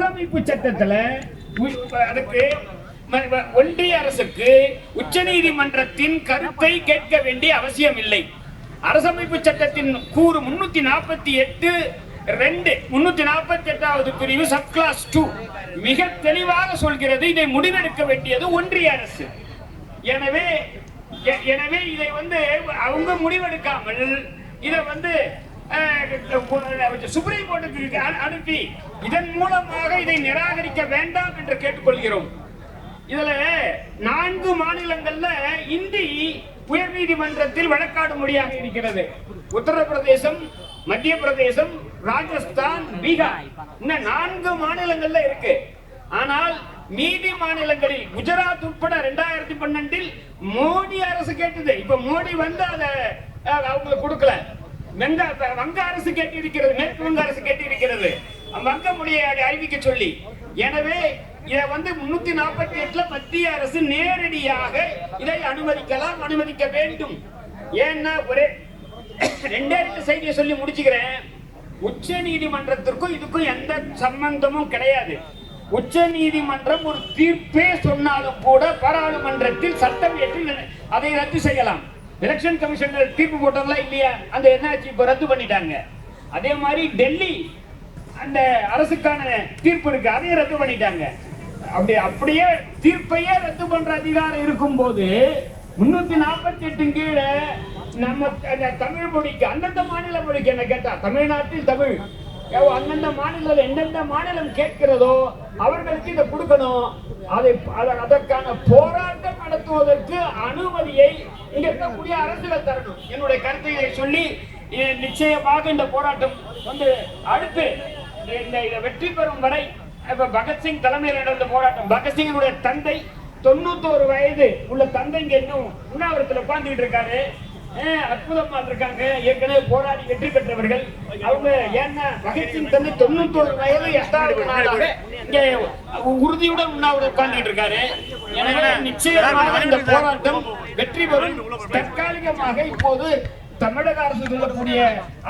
அரசமைப்பு சட்டத்துல அதுக்கு ஒன்றிய அரசுக்கு உச்சநீதிமன்றத்தின் கருத்தை கேட்க வேண்டிய அவசியம் இல்லை அரசமைப்பு சட்டத்தின் கூறு முன்னூத்தி நாற்பத்தி எட்டு ரெண்டு முன்னூத்தி நாற்பத்தி எட்டாவது பிரிவு சப் கிளாஸ் டூ மிக தெளிவாக சொல்கிறது இதை முடிவெடுக்க வேண்டியது ஒன்றிய அரசு. எனவே எனவே இதை வந்து அவங்க முடிவெடுக்காமல் இதை வந்து சுப்ரீம் கோர்ட்டுக்கு அனுப்பி. இதன் மூலமாக இதை நிராகரிக்க வேண்டாம் என்று கேட்டுக்கொள்கிறோம். இதுல நான்கு மாநிலங்கள்ல இந்தி உயர் நீதிமன்றத்தில் வழக்காடு மொழியாக இருக்கிறது. உத்தரப்பிரதேசம் மத்திய பிரதேசம் ராஜஸ்தான் பீகார். இந்த நான்கு மாநிலங்கள்ல இருக்கு. ஆனால் மீதி மாநிலங்களில் குஜராத் உட்பட ரெண்டாயிரத்தி பன்னெண்டில் மோடி அரசு கேட்டது. இப்ப மோடி வந்து அதை அவங்களுக்கு கொடுக்கல. வெங்க வங்க அரசு கேட்டிருக்கிறது மேற்கு வங்க அரசு கேட்டிருக்கிறது. வங்க மொழியை அறிவிக்க சொல்லி. எனவே இதை வந்து முன்னூத்தி நாற்பத்தி எட்டுல மத்திய அரசு நேரடியாக இதை அனுமதிக்கலாம் அனுமதிக்க வேண்டும். ஏன்னா ஒரே ரெண்டே ரெண்டு செய்தியை சொல்லி முடிச்சுக்கிறேன். உச்ச நீதிமன்றத்திற்கும் இதுக்கும் எந்த சம்பந்தமும் கிடையாது. உச்ச நீதிமன்றம் ஒரு தீர்ப்பே சொன்னாலும் கூட பாராளுமன்றத்தில் சட்டம் ஏற்று அதை ரத்து செய்யலாம். எலெக்ஷன் கமிஷனர் தீர்ப்பு போட்டோம்ல இல்லையா? அந்த என்னாச்சு? இப்ப ரத்து பண்ணிட்டாங்க. அதே மாதிரி டெல்லி அந்த அரசுக்கான தீர்ப்பு இருக்கு. அதையும் ரத்து பண்ணிட்டாங்க. அப்படி அப்படியே தீர்ப்பையே ரத்து பண்ற அதிகாரம் இருக்கும்போது முன்னூத்தி நாற்பத்தி எட்டு கீழே நம்ம அந்த தமிழ் மொழிக்கு அந்தந்த மாநில மொழிக்கு என்ன கேட்டா? தமிழ்நாட்டில் தமிழ். அந்தந்த மாநிலம் எந்தெந்த மாநிலம் கேட்கிறதோ அவர்களுக்கு இதை கொடுக்கணும். அதை அதற்கான போராட்டம் நடத்துவதற்கு அனுமதியை இங்க இருக்கக்கூடிய அரசுகள் தரணும். என்னுடைய கருத்தை சொல்லி நிச்சயமாக இந்த போராட்டம் வந்து அடுத்து இந்த இதை வெற்றி பெறும் வரை இப்ப பகத்சிங் தலைமையில் நடந்த போராட்டம். பகத்சிங்கினுடைய தந்தை தொண்ணூத்தோரு வயது உள்ள தந்தை இங்க இன்னும் உண்ணாவிரத்துல உட்கார்ந்துட்டு இருக்காரு. அற்புதமா இருக்காங்க ஏற்கனவே போராடி வெற்றி பெற்றவர்கள். அவங்க ஏன்னா பகத்சிங் தந்து தொண்ணூத்தோரு வயது எட்டாவது நாளாக இங்க உறுதியுடன் உண்ணாவிரதம் உட்கார்ந்துட்டு இருக்காரு. எனவே நிச்சயமாக இந்த போராட்டம் வெற்றி பெறும். தற்காலிகமாக இப்போது தமிழக அரசு சொல்லக்கூடிய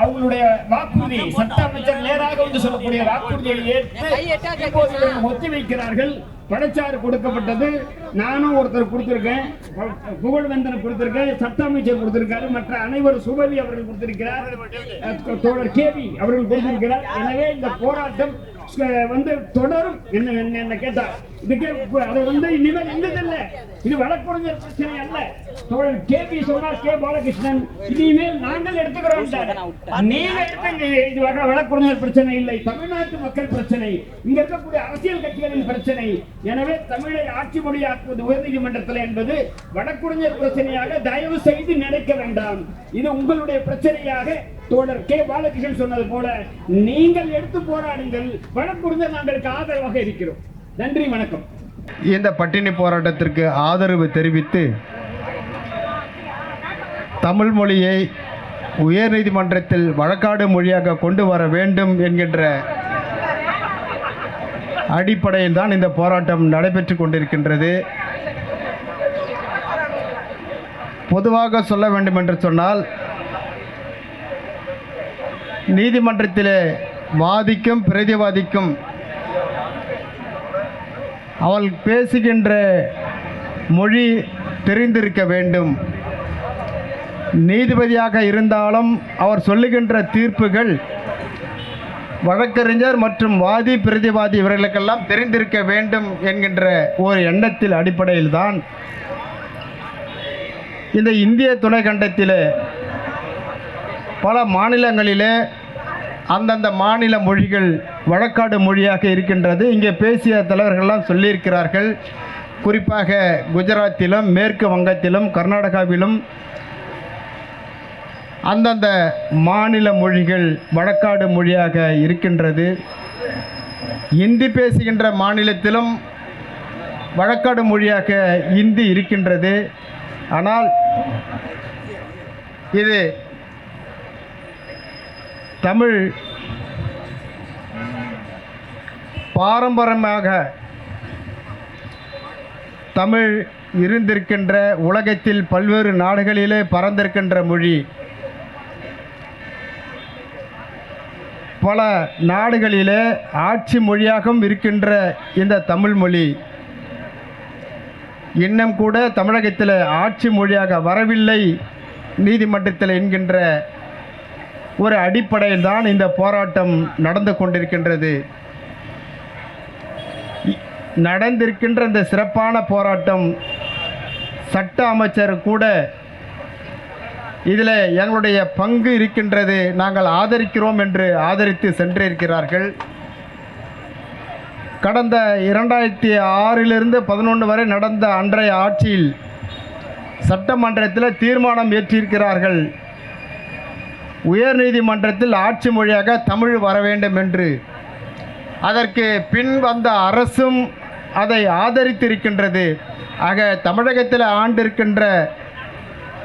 அவங்களுடைய வாக்குறுதி சட்ட அமைச்சர் நேராக வந்து சொல்லக்கூடிய வாக்குறுதியை ஏற்று இப்போது இவர்கள் ஒத்திவைக்கிறார்கள் பணச்சாறு கொடுக்கப்பட்டது. நானும் ஒருத்தர் கொடுத்திருக்கேன். பு- புகழ்வேந்தன் கொடுத்திருக்கேன் சட்ட அமைச்சர் கொடுத்திருக்காரு மற்ற அனைவரும் சுபவி அவர்கள் கொடுத்திருக்கிறார். தோழர் கேவி அவர்கள் கொடுத்திருக்கிறார். எனவே இந்த போராட்டம் வந்து தொடரும். என்ன என்ன கேட்டா? இதுக்கே அது வந்து இனிமேல் எங்கதில்ல இது வழக்குறிஞர் பிரச்சனை அல்ல. தோழர் கேபி சொன்னார் கே பாலகிருஷ்ணன் இனிமேல் நாங்கள் எடுத்துக்கிறோம் நீங்க எடுத்துங்க. இது வர வழக்குறிஞர் பிரச்சனை இல்லை தமிழ்நாட்டு மக்கள் பிரச்சனை. இங்க இருக்கக்கூடிய அரசியல் கட்சிகளின் பிரச்சனை. எனவே தமிழை ஆட்சி மொழியாக்குவது உயர்நீதிமன்றத்தில் என்பது வழக்குறிஞர் பிரச்சனையாக தயவு செய்து நினைக்க வேண்டாம். இது உங்களுடைய பிரச்சனையாக தோழர் கே. பாலகிருஷ்ணன் சொன்னது போல நீங்கள் எடுத்து போராடுங்கள் வழக்குரைஞர் நாங்களுக்கு ஆதரவாக இருக்கிறோம். நன்றி வணக்கம். இந்த பட்டினி போராட்டத்திற்கு ஆதரவு தெரிவித்து தமிழ் மொழியை உயர்நீதிமன்றத்தில் வழக்காடு மொழியாக கொண்டு வர வேண்டும் என்கின்ற அடிப்படையில் தான் இந்த போராட்டம் நடைபெற்று கொண்டிருக்கின்றது. பொதுவாக சொல்ல வேண்டும் என்று சொன்னால் நீதிமன்றத்திலே வாதிக்கும் பிரதிவாதிக்கும் அவள் பேசுகின்ற மொழி தெரிந்திருக்க வேண்டும். நீதிபதியாக இருந்தாலும் அவர் சொல்லுகின்ற தீர்ப்புகள் வழக்கறிஞர் மற்றும் வாதி பிரதிவாதி இவர்களுக்கெல்லாம் தெரிந்திருக்க வேண்டும் என்கின்ற ஒரு எண்ணத்தில் அடிப்படையில்தான் இந்த இந்திய துணைக்கண்டத்திலே பல மாநிலங்களிலே அந்தந்த மாநில மொழிகள் வழக்காடு மொழியாக இருக்கின்றது. இங்கே பேசிய தலைவர்கள்லாம் சொல்லியிருக்கிறார்கள். குறிப்பாக குஜராத்திலும் மேற்கு வங்கத்திலும் கர்நாடகாவிலும் அந்தந்த மாநில மொழிகள் வழக்காடு மொழியாக இருக்கின்றது. இந்தி பேசுகின்ற மாநிலத்திலும் வழக்காடு மொழியாக இந்தி இருக்கின்றது. ஆனால் இது தமிழ் பாரம்பரியமாக தமிழ் இருந்திருக்கின்ற உலகத்தில் பல்வேறு நாடுகளிலே பறந்திருக்கின்ற மொழி. பல நாடுகளிலே ஆட்சி மொழியாகவும் இருக்கின்ற இந்த தமிழ் மொழி. இன்னும் கூட தமிழகத்தில் ஆட்சி மொழியாக வரவில்லை நீதிமன்றத்தில் என்கின்ற ஒரு அடிப்படையில் தான் இந்த போராட்டம் நடந்து கொண்டிருக்கின்றது. நடந்திருக்கின்ற இந்த சிறப்பான போராட்டம் சட்ட அமைச்சர் கூட இதில் எங்களுடைய பங்கு இருக்கின்றது. நாங்கள் ஆதரிக்கிறோம் என்று ஆதரித்து சென்றிருக்கிறார்கள். கடந்த இரண்டாயிரத்தி ஆறிலிருந்து பதினொன்று வரை நடந்த அன்றைய ஆட்சியில் சட்டமன்றத்தில் தீர்மானம் ஏற்றிருக்கிறார்கள். உயர்நீதிமன்றத்தில் ஆட்சி மொழியாக தமிழ் வர வேண்டும் என்று. அதற்கு பின் வந்த அரசும் அதை ஆதரித்திருக்கின்றது. ஆக தமிழகத்தில் ஆண்டிருக்கின்ற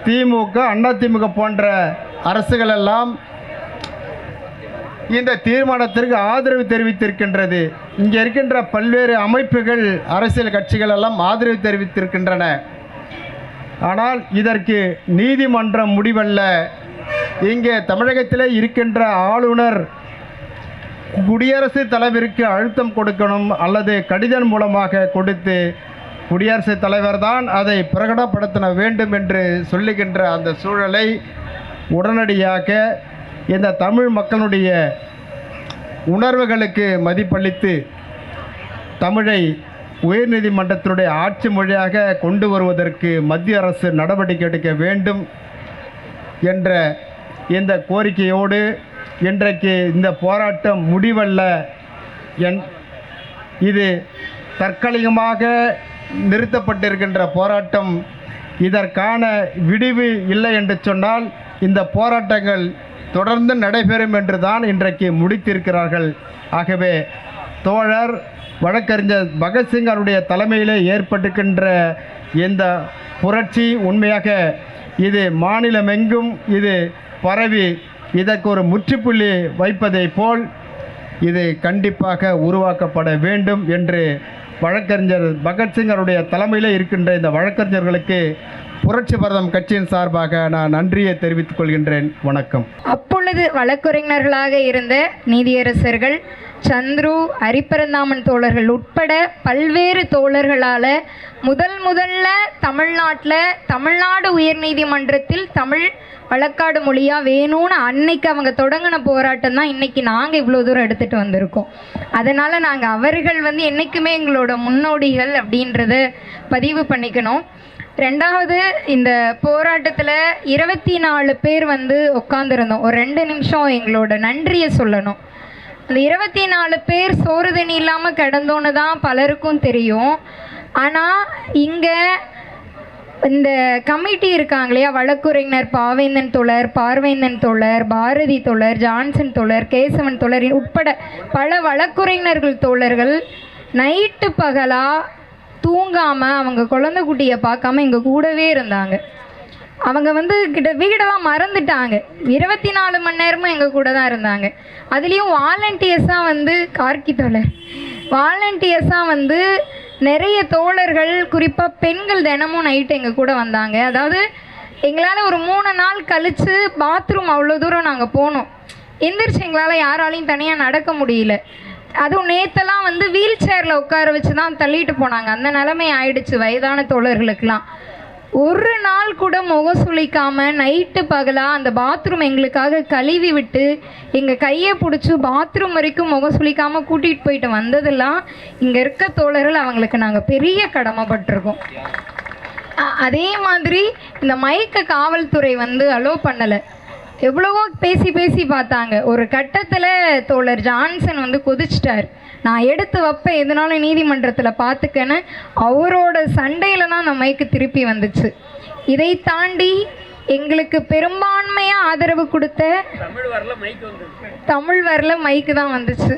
திமுக அதிமுக போன்ற அரசுகளெல்லாம் இந்த தீர்மானத்திற்கு ஆதரவு தெரிவித்திருக்கின்றது. இங்கே இருக்கின்ற பல்வேறு அமைப்புகள் அரசியல் கட்சிகள் எல்லாம் ஆதரவு தெரிவித்திருக்கின்றன. ஆனால் இதற்கு நீதிமன்றம் முடிவல்ல. இங்கே தமிழகத்திலே இருக்கின்ற ஆளுநர் குடியரசுத் தலைவருக்கு அழுத்தம் கொடுக்கணும் அல்லது கடிதம் மூலமாக கொடுத்து குடியரசுத் தலைவர் தான் அதை பிரகடனப்படுத்த வேண்டும் என்று சொல்லுகின்ற அந்த சூழலை உடனடியாக இந்த தமிழ் மக்களுடைய உணர்வுகளுக்கு மதிப்பளித்து தமிழை உயர்நீதிமன்றத்தினுடைய ஆட்சி மொழியாக கொண்டு வருவதற்கு மத்திய அரசு நடவடிக்கை எடுக்க வேண்டும் என்ற இந்த கோரிக்கையோடு இன்றைக்கு இந்த போராட்டம் முடிவல்ல என் இது தற்காலிகமாக நிறுத்தப்பட்டிருக்கின்ற போராட்டம். இதற்கான விடிவு இல்லை என்று சொன்னால் இந்த போராட்டங்கள் தொடர்ந்து நடைபெறும் என்று தான் இன்றைக்கு முடித்திருக்கிறார்கள். ஆகவே தோழர் வழக்கறிஞர் பகத்சிங் அவருடைய தலைமையிலே ஏற்பட்டிருக்கின்ற இந்த புரட்சி உண்மையாக இது மாநிலமெங்கும் இது பரவி இதற்கு ஒரு முற்றுப்புள்ளி வைப்பதைப் போல் இது கண்டிப்பாக உருவாக்கப்பட வேண்டும் என்று வழக்கறிஞர் பகத்சிங் அவருடைய தலைமையில் இருக்கின்ற இந்த வழக்கறிஞர்களுக்கு புரட்சி பரதம் கட்சியின் சார்பாக நான் நன்றியை தெரிவித்துக் கொள்கின்றேன். வணக்கம். அப்பொழுது வழக்குரைஞர்களாக இருந்த நீதியரசர்கள் சந்துரு அரிப்பரந்தாமன் தோழர்கள் உட்பட பல்வேறு தோழர்களால் முதல் முதல்ல தமிழ்நாட்டில் தமிழ்நாடு உயர்நீதிமன்றத்தில் தமிழ் வழக்காடு மொழியாக வேணும்னு அன்னைக்கு அவங்க தொடங்கின போராட்டம் தான் இன்னைக்கு நாங்கள் இவ்வளோ தூரம் எடுத்துகிட்டு வந்திருக்கோம். அதனால் நாங்கள் அவர்கள் வந்து என்றைக்குமே எங்களோட முன்னோடிகள் அப்படின்றத பதிவு பண்ணிக்கணும். ரெண்டாவது இந்த போராட்டத்தில் இருபத்தி நாலு பேர் வந்து உட்காந்துருந்தோம் ஒரு ரெண்டு நிமிஷம் எங்களோட நன்றியை சொல்லணும். அந்த இருபத்தி நாலு பேர் சோறு தண்ணி இல்லாமல் கிடந்தோன்னு தான் பலருக்கும் தெரியும். ஆனால் இங்கே இந்த கமிட்டி இருக்காங்க இல்லையா? வழக்குரைஞர் பாவேந்தன் தோழர் பார்வேந்தன் தோழர் பாரதி தோழர் ஜான்சன் தோழர் கேசவன் தோழர் உட்பட பல வழக்குரைஞர்கள் தோழர்கள் நைட்டு பகலாக தூங்காமல் அவங்க குழந்தை குட்டியை பார்க்காம எங்கள் கூடவே இருந்தாங்க. அவங்க வந்து கிட்ட வீடெல்லாம் மறந்துட்டாங்க. இருபத்தி நாலு மணி நேரமும் எங்கள் கூட தான் இருந்தாங்க. அதுலேயும் வாலண்டியர்ஸாக வந்து கார்கி தோழர். வாலண்டியர்ஸாக வந்து நிறைய தோழர்கள் குறிப்பாக பெண்கள் தினமும் நைட்டு எங்கள் கூட வந்தாங்க. அதாவது எங்களால் ஒரு மூணு நாள் கழித்து பாத்ரூம் அவ்வளோ தூரம் நாங்கள் போனோம். எந்திரிச்சு எங்களால் யாராலையும் தனியாக நடக்க முடியல. அதுவும் நேத்தெல்லாம் வந்து வீல் சேரில் உட்கார வச்சு தான் தள்ளிட்டு போனாங்க. அந்த நிலைமை ஆயிடுச்சு வயதான தோழர்களுக்கெல்லாம். ஒரு நாள் கூட முகம் சுளிக்காமல் நைட்டு பகலாக அந்த பாத்ரூம் எங்களுக்காக கழுவி விட்டு எங்கள் கையை பிடிச்சி பாத்ரூம் வரைக்கும் முகம் சுளிக்காமல் கூட்டிகிட்டு போயிட்டு வந்ததெல்லாம் இங்கே இருக்க தோழர்கள் அவங்களுக்கு நாங்கள் பெரிய கடமைப்பட்டிருக்கோம். அதே மாதிரி இந்த மைக்க காவல்துறை வந்து அலோ பண்ணலை. எவ்வளவோ பேசி பேசி பார்த்தாங்க. ஒரு கட்டத்தில் தோழர் ஜான்சன் வந்து கொதிச்சிட்டார். நான் எடுத்து வைப்பேன் எதுனாலும் நீதிமன்றத்தில் பார்த்துக்கன்னு அவரோட சண்டையில் தான் அந்த மைக்கு திருப்பி வந்துச்சு. இதை தாண்டி எங்களுக்கு பெரும்பான்மையாக ஆதரவு கொடுத்த தமிழ் வரல மைக்கு தான் வந்துச்சு.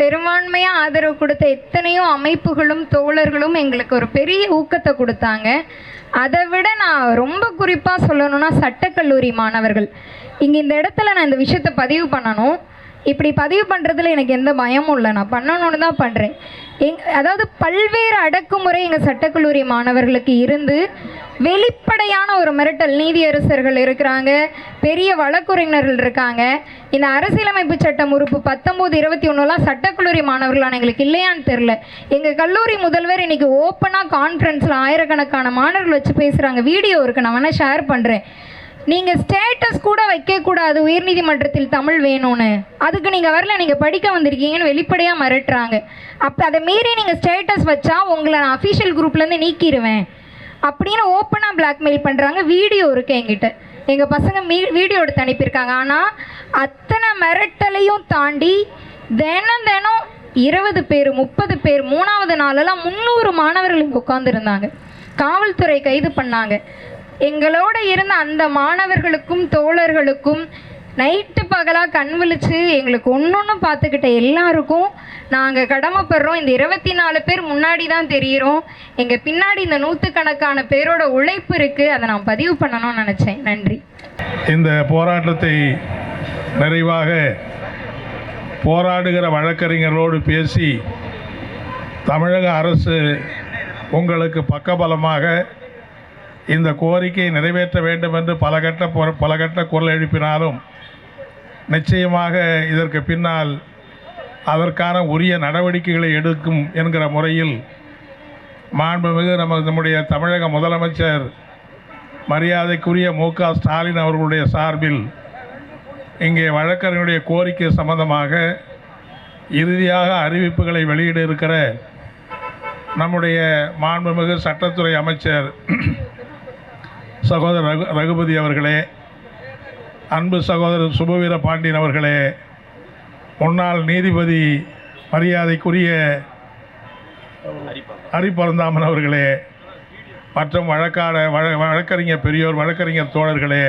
பெரும்பான்மையாக ஆதரவு கொடுத்த எத்தனையோ அமைப்புகளும் தோழர்களும் எங்களுக்கு ஒரு பெரிய ஊக்கத்தை கொடுத்தாங்க. அதை விட நான் ரொம்ப குறிப்பாக சொல்லணும்னா சட்டக்கல்லூரி மாணவர்கள். இங்கே இந்த இடத்துல நான் இந்த விஷயத்தை பதிவு பண்ணணும். இப்படி பதிவு பண்ணுறதுல எனக்கு எந்த பயமும் இல்லை. நான் பண்ணணும்னு தான் பண்ணுறேன் எங் அதாவது பல்வேறு அடக்குமுறை எங்கள் சட்டக்கல்லூரி மாணவர்களுக்கு இருந்து வெளிப்படையான ஒரு மிரட்டல். நீதியரசர்கள் இருக்கிறாங்க பெரிய வழக்குரைஞர்கள் இருக்காங்க. இந்த அரசியலமைப்பு சட்டம் உறுப்பு பத்தொம்போது இருபத்தி ஒன்றுலாம் சட்டக்கல்லூரி மாணவர்களான எங்களுக்கு இல்லையான்னு தெரில எங்கள் கல்லூரி முதல்வர் இன்னைக்கு ஓப்பனாக கான்ஃபரன்ஸில் ஆயிரக்கணக்கான மாணவர்கள் வச்சு பேசுகிறாங்க வீடியோ இருக்குது நான் வேணால் ஷேர் பண்ணுறேன் நீங்கள் ஸ்டேட்டஸ் கூட வைக்கக்கூடாது உயர்நீதிமன்றத்தில் தமிழ் வேணும்னு. அதுக்கு நீங்கள் வரல நீங்கள் படிக்க வந்திருக்கீங்கன்னு வெளிப்படையாக மிரட்டுறாங்க. அப்போ அதை மீறி நீங்கள் ஸ்டேட்டஸ் வச்சா உங்களை நான் அஃபிஷியல் குரூப்லேருந்து நீக்கிடுவேன் அப்படின்னு ஓப்பனாக பிளாக்மெயில் பண்ணுறாங்க வீடியோ இருக்குது என்கிட்ட. எங்கள் பசங்க மீ வீடியோ எடுத்து அனுப்பியிருக்காங்க. ஆனால் அத்தனை மிரட்டலையும் தாண்டி தினம் தினம் இருபது பேர் முப்பது பேர் மூணாவது நாளெல்லாம் முந்நூறு மாணவர்கள் இங்கே உட்காந்துருந்தாங்க காவல்துறை கைது பண்ணாங்க. எங்களோட இருந்த அந்த மாணவர்களுக்கும் தோழர்களுக்கும் நைட்டு பகலாக கண் விழிச்சு எங்களுக்கு ஒன்று ஒன்று பார்த்துக்கிட்ட எல்லாருக்கும் நாங்கள் கடமைப்படுறோம். இந்த இருபத்தி நாலு பேர் முன்னாடி தான் தெரியிறோம். எங்கள் பின்னாடி இந்த நூற்றுக்கணக்கான பேரோட உழைப்பு இருக்குது அதை நான் பதிவு பண்ணணும்னு நினச்சேன். நன்றி. இந்த போராட்டத்தை நிறைவாக போராடுகிற வழக்கறிஞர்களோடு பேசி தமிழக அரசு உங்களுக்கு பக்கபலமாக இந்த கோரிக்கையை நிறைவேற்ற வேண்டும் என்று பல கட்ட பொ- பல கட்ட குரல் எழுப்பினாலும் நிச்சயமாக இதற்கு பின்னால் அதற்கான உரிய நடவடிக்கைகளை எடுக்கும் என்கிற முறையில் மாண்புமிகு நம்ம நம்முடைய தமிழக முதலமைச்சர் மரியாதைக்குரிய மு க ஸ்டாலின் அவர்களுடைய சார்பில் இங்கே வழக்கறிஞருடைய கோரிக்கை சம்பந்தமாக இறுதியாக அறிவிப்புகளை வெளியிட இருக்கிற நம்முடைய மாண்புமிகு சட்டத்துறை அமைச்சர் சகோதரர் ரகு ரகுபதி அவர்களே அன்பு சகோதரர் சுபவீர பாண்டியன் அவர்களே முன்னாள் நீதிபதி மரியாதைக்குரிய ஹரிபரந்தாமன் அவர்களே மற்றும் வழக்காட வழ வழக்கறிஞர் பெரியோர் வழக்கறிஞர் தோழர்களே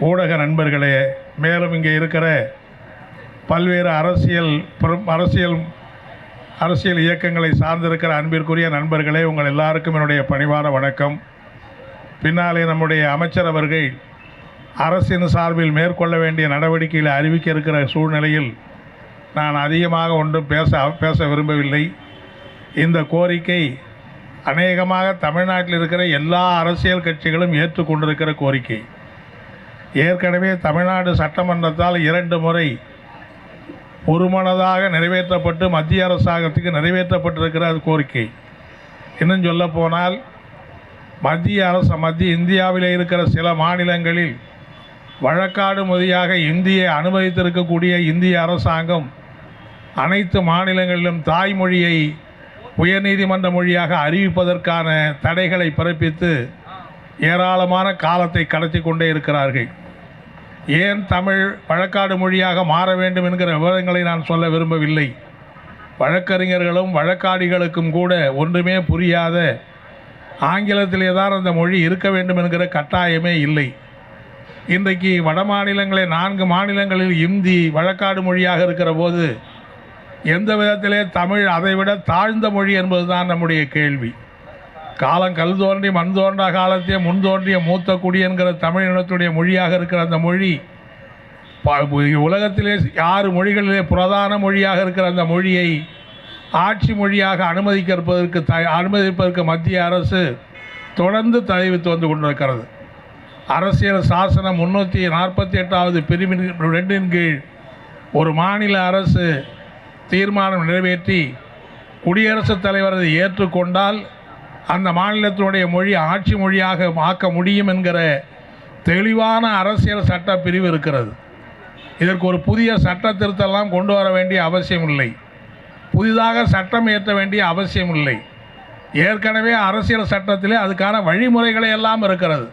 ஊடக நண்பர்களே மேலும் இங்கே இருக்கிற பல்வேறு அரசியல் அரசியல் அரசியல் இயக்கங்களை சார்ந்திருக்கிற அன்பிற்குரிய நண்பர்களே உங்கள் எல்லாருக்கும் என்னுடைய பணிவான வணக்கம். பின்னாலே நம்முடைய அமைச்சர் அவர்கள் அரசின் சார்பில் மேற்கொள்ள வேண்டிய நடவடிக்கைகளை அறிவிக்க இருக்கிற சூழ்நிலையில் நான் அதிகமாக ஒன்றும் பேச பேச விரும்பவில்லை. இந்த கோரிக்கை அநேகமாக தமிழ்நாட்டில் இருக்கிற எல்லா அரசியல் கட்சிகளும் ஏற்றுக்கொண்டிருக்கிற கோரிக்கை. ஏற்கனவே தமிழ்நாடு சட்டமன்றத்தால் இரண்டு முறை ஒருமனதாக நிறைவேற்றப்பட்டு மத்திய அரசாங்கத்துக்கு நிறைவேற்றப்பட்டிருக்கிற கோரிக்கை. இன்னும் சொல்ல போனால் மத்திய அரசு மத்திய இந்தியாவில் இருக்கிற சில மாநிலங்களில் வழக்காடு மொழியாக இந்தியை அனுமதித்திருக்கக்கூடிய இந்திய அரசாங்கம் அனைத்து மாநிலங்களிலும் தாய்மொழியை உயர்நீதிமன்ற மொழியாக அறிவிப்பதற்கான தடைகளை பிறப்பித்து ஏராளமான காலத்தை கடத்தி கொண்டே இருக்கிறார்கள். ஏன் தமிழ் வழக்காடு மொழியாக மாற வேண்டும் என்கிற விவரங்களை நான் சொல்ல விரும்பவில்லை. வழக்கறிஞர்களும் வழக்காடிகளுக்கும் கூட ஒன்றுமே புரியாத ஆங்கிலத்திலே தான் அந்த மொழி இருக்க வேண்டும் என்கிற கட்டாயமே இல்லை. இன்றைக்கு வட மாநிலங்களே நான்கு மாநிலங்களில் இந்தி வழக்காடு மொழியாக இருக்கிற போது எந்த விதத்திலே தமிழ் அதைவிட தாழ்ந்த மொழி என்பதுதான் நம்முடைய கேள்வி. காலம் கல் தோன்றி மண் தோன்றா காலத்தையே முன் தோன்றிய மூத்த குடி என்கிற தமிழினத்துடைய மொழியாக இருக்கிற அந்த மொழி ப- உலகத்திலே ஆறு மொழிகளிலே பிரதான மொழியாக இருக்கிற அந்த மொழியை ஆட்சி மொழியாக அனுமதிக்கிறதற்கு த அனுமதிப்பதற்கு மத்திய அரசு தொடர்ந்து தெரிவித்து வந்து கொண்டிருக்கிறது. அரசியல் சாசனம் முன்னூற்றி நாற்பத்தி எட்டாவது பிரிவின் ரெண்டின் கீழ் ஒரு மாநில அரசு தீர்மானம் நிறைவேற்றி குடியரசுத் தலைவர் அதை ஏற்றுக்கொண்டால் அந்த மாநிலத்தினுடைய மொழி ஆட்சி மொழியாக ஆக்க முடியும் என்கிற தெளிவான அரசியல் சட்ட பிரிவு இருக்கிறது. இதற்கு ஒரு புதிய சட்ட திருத்தம்லாம் கொண்டு வர வேண்டிய அவசியம் இல்லை புதிதாக சட்டம் இயற்ற வேண்டிய அவசியம் இல்லை ஏற்கனவே அரசியல் சட்டத்திலே அதுக்கான வழிமுறைகளை எல்லாம் இருக்கிறது.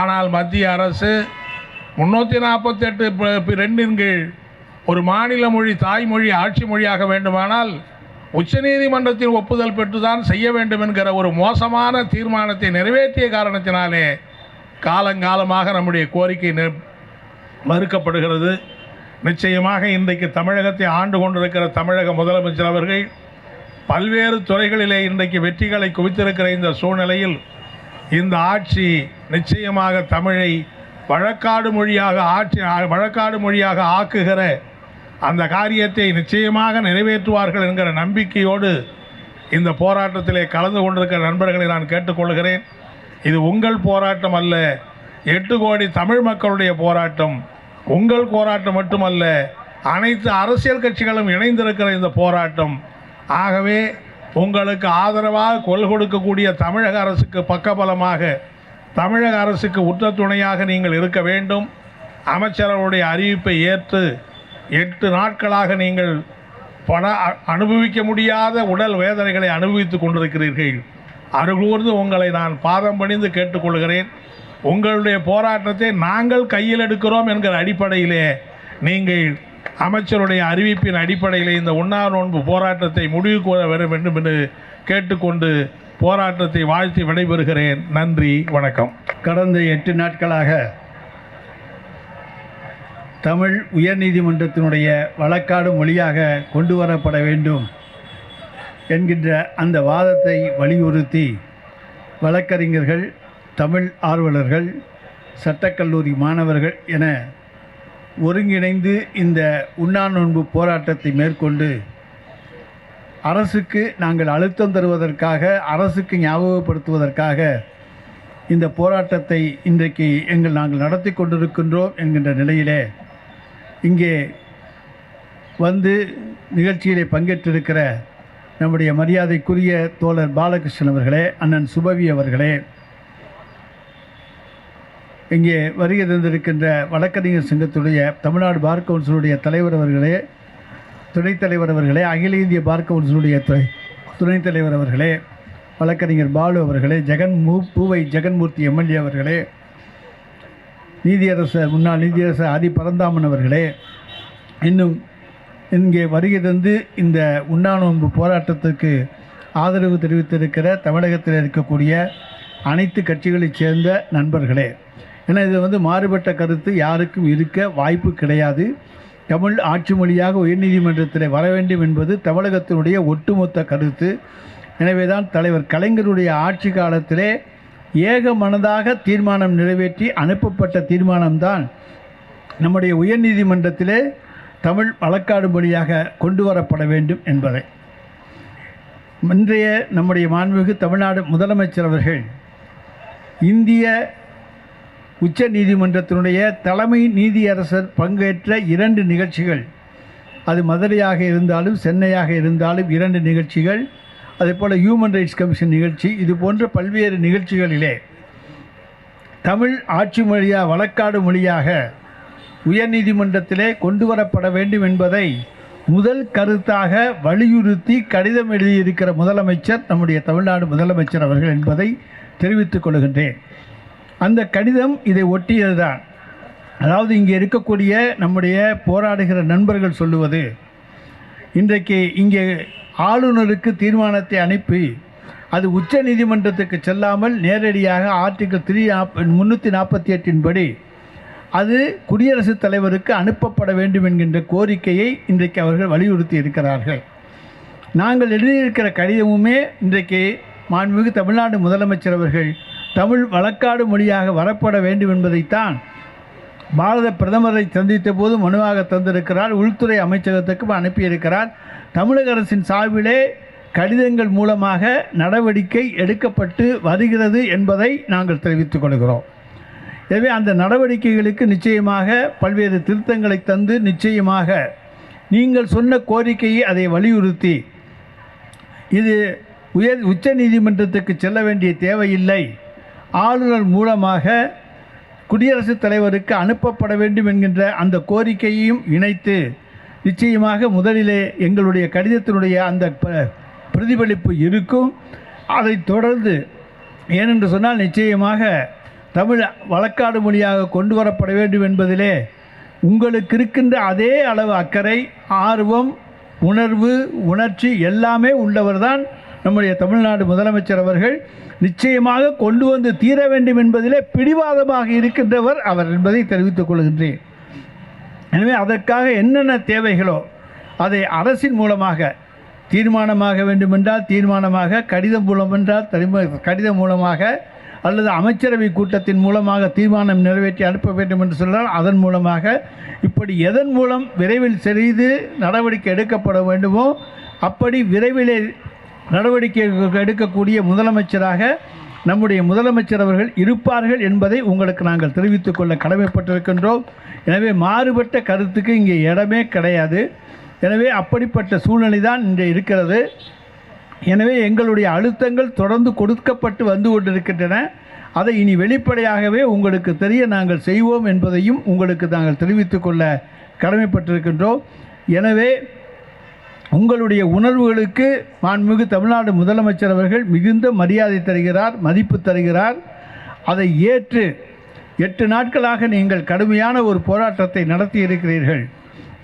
ஆனால் மத்திய அரசு முன்னூற்றி நாற்பத்தெட்டு ரெண்டின் கீழ் ஒரு மாநில மொழி தாய்மொழி ஆட்சி மொழியாக வேண்டுமானால் உச்சநீதிமன்றத்தின் ஒப்புதல் பெற்றுதான் செய்ய வேண்டும் என்கிற ஒரு மோசமான தீர்மானத்தை நிறைவேற்றிய காரணத்தினாலே காலங்காலமாக நம்முடைய கோரிக்கை மறுக்கப்படுகிறது. நிச்சயமாக இன்றைக்கு தமிழகத்தை ஆண்டு கொண்டிருக்கிற தமிழக முதலமைச்சர் அவர்கள் பல்வேறு துறைகளிலே இன்றைக்கு வெற்றிகளை குவித்திருக்கிற இந்த சூழ்நிலையில் இந்த ஆட்சி நிச்சயமாக தமிழை வழக்காடு மொழியாக ஆட்சி வழக்காடு மொழியாக ஆக்குகிற அந்த காரியத்தை நிச்சயமாக நிறைவேற்றுவார்கள் என்கிற நம்பிக்கையோடு இந்த போராட்டத்திலே கலந்து கொண்டிருக்கிற நண்பர்களை நான் கேட்டுக்கொள்கிறேன். இது உங்கள் போராட்டம் அல்ல எட்டு கோடி தமிழ் மக்களுடைய போராட்டம். உங்கள் போராட்டம் மட்டுமல்ல அனைத்து அரசியல் கட்சிகளும் இணைந்திருக்கிற இந்த போராட்டம். ஆகவே உங்களுக்கு ஆதரவாக கொள் கொடுக்கக்கூடிய தமிழக அரசுக்கு பக்கபலமாக தமிழக அரசுக்கு உற்ற துணையாக நீங்கள் இருக்க வேண்டும். அமைச்சரவருடைய அறிவிப்பை ஏற்று எட்டு நாட்களாக நீங்கள் பண அனுபவிக்க முடியாத உடல் வேதனைகளை அனுபவித்துக் கொண்டிருக்கிறீர்கள். அருகூர்ந்து உங்களை நான் பாதம் பணிந்து கேட்டுக்கொள்கிறேன். உங்களுடைய போராட்டத்தை நாங்கள் கையில் எடுக்கிறோம் என்கிற அடிப்படையிலே நீங்கள் அமைச்சருடைய அறிவிப்பின் அடிப்படையிலே இந்த உண்ணா நோன்பு போராட்டத்தை முடிவுக்கு வர வேண்டும் வேண்டும் என்று கேட்டுக்கொண்டு போராட்டத்தை வாழ்த்தி விடைபெறுகிறேன். நன்றி வணக்கம். கடந்த எட்டு நாட்களாக தமிழ் உயர்நீதிமன்றத்தினுடைய வழக்காடு மொழியாக கொண்டு வரப்பட வேண்டும் என்கின்ற அந்த வாதத்தை வலியுறுத்தி வழக்கறிஞர்கள் தமிழ் ஆர்வலர்கள் சட்டக்கல்லூரி மாணவர்கள் என ஒருங்கிணைந்து இந்த உண்ணா நோன்பு போராட்டத்தை மேற்கொண்டு அரசுக்கு நாங்கள் அழுத்தம் தருவதற்காக அரசுக்கு ஞாபகப்படுத்துவதற்காக இந்த போராட்டத்தை இன்றைக்கு எங்கள் நாங்கள் நடத்தி கொண்டிருக்கின்றோம் என்கின்ற நிலையிலே இங்கே வந்து நிகழ்ச்சியிலே பங்கேற்றிருக்கிற நம்முடைய மரியாதைக்குரிய தோழர் பாலகிருஷ்ணன் அவர்களே அண்ணன் சுபவி அவர்களே இங்கே வருகை தந்திருக்கின்ற வழக்கறிஞர் சங்கத்துடைய தமிழ்நாடு பார் கவுன்சிலுடைய தலைவர் அவர்களே துணைத் தலைவர் அவர்களே அகில இந்திய பார் கவுன்சிலுடைய துணை துணைத் தலைவர் அவர்களே வழக்கறிஞர் பாலு அவர்களே ஜெகன் மூ பூவை ஜெகன்மூர்த்தி எம்எல்ஏ அவர்களே நீதியரசர் முன்னாள் நீதியரசர் ஆதி பரந்தாமன் அவர்களே இன்னும் இங்கே வருகை தந்து இந்த உண்ணாநோன்பு போராட்டத்துக்கு ஆதரவு தெரிவித்திருக்கிற தமிழகத்தில் இருக்கக்கூடிய அனைத்து கட்சிகளைச் சேர்ந்த நண்பர்களே ஏன்னா இது வந்து மாறுபட்ட கருத்து யாருக்கும் இருக்க வாய்ப்பு கிடையாது. தமிழ் ஆட்சி மொழியாக உயர்நீதிமன்றத்தில் வர வேண்டும் என்பது தமிழகத்தினுடைய ஒட்டுமொத்த கருத்து. எனவே தான் தலைவர் கலைஞருடைய ஆட்சி காலத்திலே ஏக மனதாக தீர்மானம் நிறைவேற்றி அனுப்பப்பட்ட தீர்மானம்தான் நம்முடைய உயர்நீதிமன்றத்திலே தமிழ் வழக்காடு மொழியாக கொண்டு வரப்பட வேண்டும் என்பதை. இன்றைய நம்முடைய மாண்புமிகு தமிழ்நாடு முதலமைச்சர் அவர்கள் இந்திய உச்ச நீதிமன்றத்தினுடைய தலைமை நீதியரசர் பங்கேற்ற இரண்டு நிகழ்ச்சிகள். அது மதுரையாக இருந்தாலும் சென்னையாக இருந்தாலும் இரண்டு நிகழ்ச்சிகள். அதேபோல் ஹியூமன் ரைட்ஸ் கமிஷன் நிகழ்ச்சி. இது போன்ற பல்வேறு நிகழ்ச்சிகளிலே தமிழ் ஆட்சி மொழியாக வழக்காடு மொழியாக உயர்நீதிமன்றத்திலே கொண்டு வரப்பட வேண்டும் என்பதை முதல் கருத்தாக வலியுறுத்தி கடிதம் எழுதியிருக்கிற முதலமைச்சர் நம்முடைய தமிழ்நாடு முதலமைச்சர் அவர்கள் என்பதை தெரிவித்துக் கொள்கின்றேன். அந்த கடிதம் இதை ஒட்டியதுதான். அதாவது இங்கே இருக்கக்கூடிய நம்முடைய போராடுகிற நண்பர்கள் சொல்லுவது இன்றைக்கு இங்கே ஆளுநருக்கு தீர்மானத்தை அனுப்பி அது உச்ச நீதிமன்றத்துக்கு செல்லாமல் நேரடியாக ஆர்டிகல் த்ரீ முந்நூற்றி நாற்பத்தி எட்டின் படி அது குடியரசுத் தலைவருக்கு அனுப்பப்பட வேண்டும் என்கின்ற கோரிக்கையை இன்றைக்கு அவர்கள் வலியுறுத்தி இருக்கிறார்கள். நாங்கள் எழுதியிருக்கிற கடிதமுமே இன்றைக்கு மாண்புமிகு தமிழ்நாடு முதலமைச்சர் அவர்கள் தமிழ் வழக்காடு மொழியாக வரப்பட வேண்டும் என்பதைத்தான் பாரத பிரதமரை சந்தித்த போது மனுவாக தந்திருக்கிறார் உள்துறை அமைச்சகத்துக்கும் அனுப்பியிருக்கிறார். தமிழக அரசின் சார்பிலே கடிதங்கள் மூலமாக நடவடிக்கை எடுக்கப்பட்டு வருகிறது என்பதை நாங்கள் தெரிவித்துக் கொள்கிறோம். எனவே அந்த நடவடிக்கைகளுக்கு நிச்சயமாக பல்வேறு திருத்தங்களை தந்து நிச்சயமாக நீங்கள் சொன்ன கோரிக்கையை அதை வலியுறுத்தி இது உயர் உச்ச நீதிமன்றத்துக்கு செல்ல வேண்டிய தேவையில்லை. ஆளுநர் மூலமாக குடியரசுத் தலைவருக்கு அனுப்பப்பட வேண்டும் என்கின்ற அந்த கோரிக்கையையும் இணைத்து நிச்சயமாக முதலிலே எங்களுடைய கடிதத்தினுடைய அந்த ப- பிரதிபலிப்பு இருக்கும். அதை தொடர்ந்து ஏனென்று சொன்னால் நிச்சயமாக தமிழ் வழக்காடு மொழியாக கொண்டு வரப்பட வேண்டும் என்பதிலே உங்களுக்கு இருக்கின்ற அதே அளவு அக்கறை ஆர்வம் உணர்வு உணர்ச்சி எல்லாமே உள்ளவர்தான் நம்முடைய தமிழ்நாடு முதலமைச்சர் அவர்கள் நிச்சயமாக கொண்டு வந்து தீர வேண்டும் என்பதிலே பிடிவாதமாக இருக்கின்றவர் அவர் என்பதை தெரிவித்துக் கொள்கின்றேன். எனவே அதற்காக என்னென்ன தேவைகளோ அதை அரசின் மூலமாக தீர்மானமாக வேண்டுமென்றால் தீர்மானமாக கடிதம் மூலம் என்றால் கடிதம் மூலமாக அல்லது அமைச்சரவை கூட்டத்தின் மூலமாக தீர்மானம் நிறைவேற்றி அனுப்ப வேண்டும் என்று சொன்னால் அதன் மூலமாக இப்படி எதன் மூலம் விரைவில் செய்து நடவடிக்கை எடுக்கப்பட வேண்டுமோ அப்படி விரைவிலே நடவடிக்கை எடுக்கக்கூடிய முதலமைச்சராக நம்முடைய முதலமைச்சர் அவர்கள் இருப்பார்கள் என்பதை உங்களுக்கு நாங்கள் தெரிவித்துக் கொள்ள கடமைப்பட்டிருக்கின்றோம். எனவே மாறுபட்ட கருத்துக்கு இங்கே இடமே கிடையாது. எனவே அப்படிப்பட்ட சூழ்நிலை தான் இங்கே இருக்கிறது. எனவே எங்களுடைய அழுத்தங்கள் தொடர்ந்து கொடுக்கப்பட்டு வந்து கொண்டிருக்கின்றன. அதை இனி வெளிப்படையாகவே உங்களுக்கு தெரிய நாங்கள் செய்வோம் என்பதையும் உங்களுக்கு நாங்கள் தெரிவித்துக் கொள்ள கடமைப்பட்டிருக்கின்றோம். எனவே உங்களுடைய உணர்வுகளுக்கு மாண்புமிகு தமிழ்நாடு முதலமைச்சர் அவர்கள் மிகுந்த மரியாதை தருகிறார் மதிப்பு தருகிறார். அதை ஏற்று எட்டு நாட்களாக நீங்கள் கடுமையான ஒரு போராட்டத்தை நடத்தி இருக்கிறீர்கள்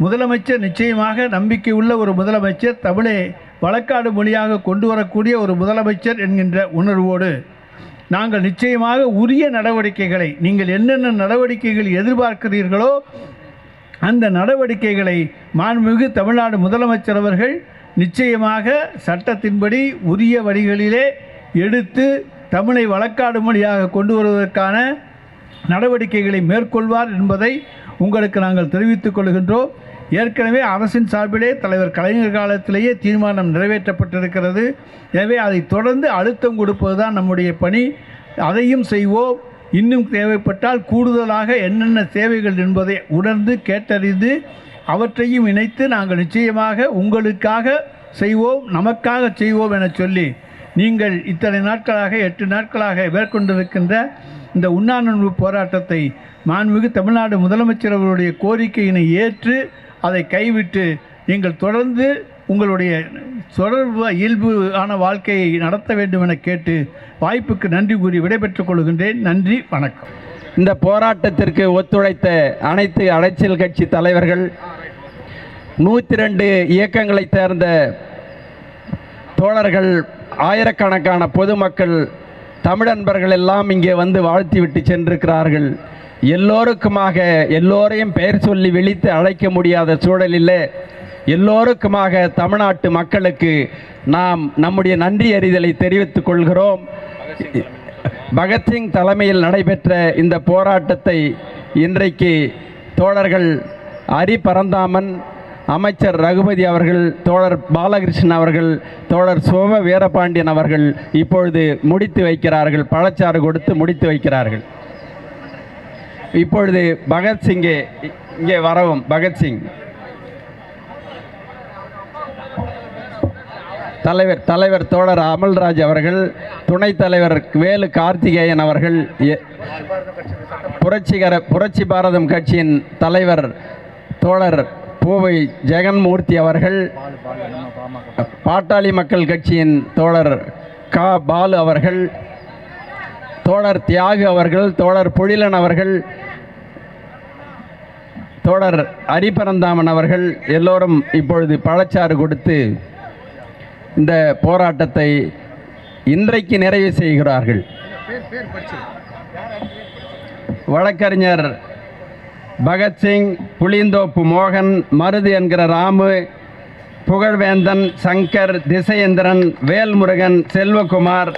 முதலமைச்சர் நிச்சயமாக நம்பிக்கை உள்ள ஒரு முதலமைச்சர் தமிழை வழக்காடு மொழியாக கொண்டு வரக்கூடிய ஒரு முதலமைச்சர் என்கின்ற உணர்வோடு நாங்கள் நிச்சயமாக உரிய நடவடிக்கைகளை நீங்கள் என்னென்ன நடவடிக்கைகள் எதிர்பார்க்கிறீர்களோ அந்த நடவடிக்கைகளை மாண்புமிகு தமிழ்நாடு முதலமைச்சர் அவர்கள் நிச்சயமாக சட்டத்தின்படி உரிய வழிகளிலே எடுத்து தமிழை வழக்காடு மொழியாக கொண்டு வருவதற்கான நடவடிக்கைகளை மேற்கொள்வார் என்பதை உங்களுக்கு நாங்கள் தெரிவித்துக் கொள்கின்றோம். ஏற்கனவே அரசின் சார்பிலே தலைவர் கலைஞர் காலத்திலேயே தீர்மானம் நிறைவேற்றப்பட்டிருக்கிறது. எனவே அதை தொடர்ந்து அழுத்தம் கொடுப்பதுதான் நம்முடைய பணி. அதையும் செய்வோம். இன்னும் தேவைப்பட்டால் கூடுதலாக என்னென்ன தேவைகள் என்பதை உணர்ந்து கேட்டறிந்து அவற்றையும் இணைத்து நாங்கள் நிச்சயமாக உங்களுக்காக செய்வோம் நமக்காக செய்வோம் என சொல்லி நீங்கள் இத்தனை நாட்களாக எட்டு நாட்களாக மேற்கொண்டிருக்கின்ற இந்த உண்ணாநோன்பு போராட்டத்தை மாண்புமிகு தமிழ்நாடு முதலமைச்சர் அவருடைய கோரிக்கையினை ஏற்று அதை கைவிட்டு நீங்கள் தொடர்ந்து உங்களுடைய தொடர்பு இயல்பு ஆன வாழ்க்கையை நடத்த வேண்டும் என கேட்டு வாய்ப்புக்கு நன்றி கூறி விடைபெற்றுக் கொள்கின்றேன். நன்றி வணக்கம். இந்த போராட்டத்திற்கு ஒத்துழைத்த அனைத்து அரசியல் கட்சி தலைவர்கள் நூற்றி ரெண்டு இயக்கங்களைச் சேர்ந்த தோழர்கள் ஆயிரக்கணக்கான பொதுமக்கள் தமிழன்பர்கள் எல்லாம் இங்கே வந்து வாழ்த்திவிட்டு சென்றிருக்கிறார்கள். எல்லோருக்குமாக எல்லோரையும் பெயர் சொல்லி விழித்து அழைக்க முடியாத சூழலில் எல்லோருக்குமாக தமிழ்நாட்டு மக்களுக்கு நாம் நம்முடைய நன்றி அறிதலை தெரிவித்துக் கொள்கிறோம். பகத்சிங் தலைமையில் நடைபெற்ற இந்த போராட்டத்தை இன்றைக்கு தோழர்கள் அரி பரந்தாமன் அமைச்சர் ரகுபதி அவர்கள் தோழர் பாலகிருஷ்ணன் அவர்கள் தோழர் சோம வீரபாண்டியன் அவர்கள் இப்பொழுது முடித்து வைக்கிறார்கள். பழச்சாறு கொடுத்து முடித்து வைக்கிறார்கள். இப்பொழுது பகத்சிங்கே இங்கே வரவும். பகத்சிங் தலைவர் தலைவர் தோழர் அமல்ராஜ் அவர்கள் துணைத் தலைவர் வேலு கார்த்திகேயன் அவர்கள் எ- புரட்சிகர புரட்சி பாரதம் கட்சியின் தலைவர் தோழர் பூவை ஜெகன்மூர்த்தி அவர்கள் பாட்டாளி மக்கள் கட்சியின் தோழர் கா பாலு அவர்கள் தோழர் தியாகு அவர்கள் தோழர் பொழிலன் அவர்கள் தோழர் ஹரிபரந்தாமன் அவர்கள் எல்லோரும் இப்பொழுது பழச்சாறு கொடுத்து இந்த போராட்டத்தை இன்றைக்கு நிறைவு செய்கிறார்கள். வழக்கறிஞர் பகத்சிங் புளிந்தோப்பு மோகன் மருது என்கிற ராமு புகழ்வேந்தன் சங்கர் திசையேந்திரன் வேல்முருகன் செல்வகுமார்